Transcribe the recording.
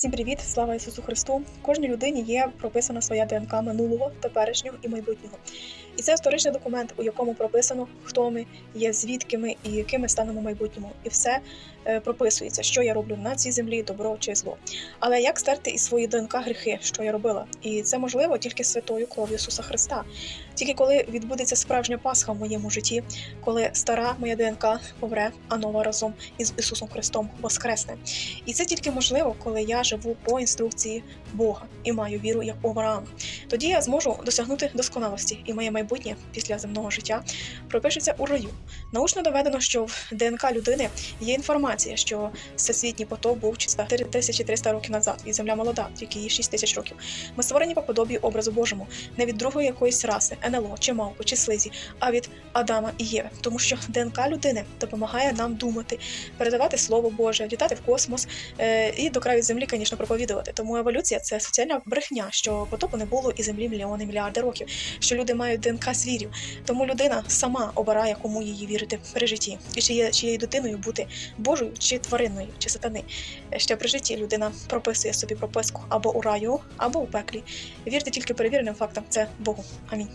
Всім привіт, слава Ісусу Христу! Кожній людині є прописана своя ДНК минулого, теперішнього і майбутнього. І це історичний документ, у якому прописано, хто ми є, звідки ми і якими станемо в майбутньому. І все е, прописується, що я роблю на цій землі, добро чи зло. Але як стерти із своєї ДНК гріхи, що я робила? І це можливо тільки святою кров'ю Ісуса Христа. Тільки коли відбудеться справжня Пасха в моєму житті, коли стара моя ДНК помре, а нова разом із Ісусом Христом воскресне. І це тільки можливо, коли я живу по інструкції Бога і маю віру як Авраам. Тоді я зможу досягнути досконалості, і моє майбутнє після земного життя пропишеться у раю. Научно доведено, що в ДНК людини є інформація, що всесвітній потоп був 4300 років назад, і земля молода, тільки їй 6 тисяч років. Ми створені по подобі образу Божому, не від другої якоїсь раси, НЛО чи мавпи, чи слизі, а від Адама і Єви, тому що ДНК людини допомагає нам думати, передавати слово Боже, літати в космос е, і до краю землі, звісно, проповідувати. Тому еволюція це соціальна брехня, що потопу не було і землі мільйони мільярди років, що люди мають ДНК звірів. Тому людина сама обирає, кому її вірити при житті, і чи є чиєю дитиною бути Божою чи тваринною, чи сатани. Ще при житті людина прописує собі прописку або у раю, або у пеклі. Вірте тільки перевіреним фактам. Це Богу. Амінь.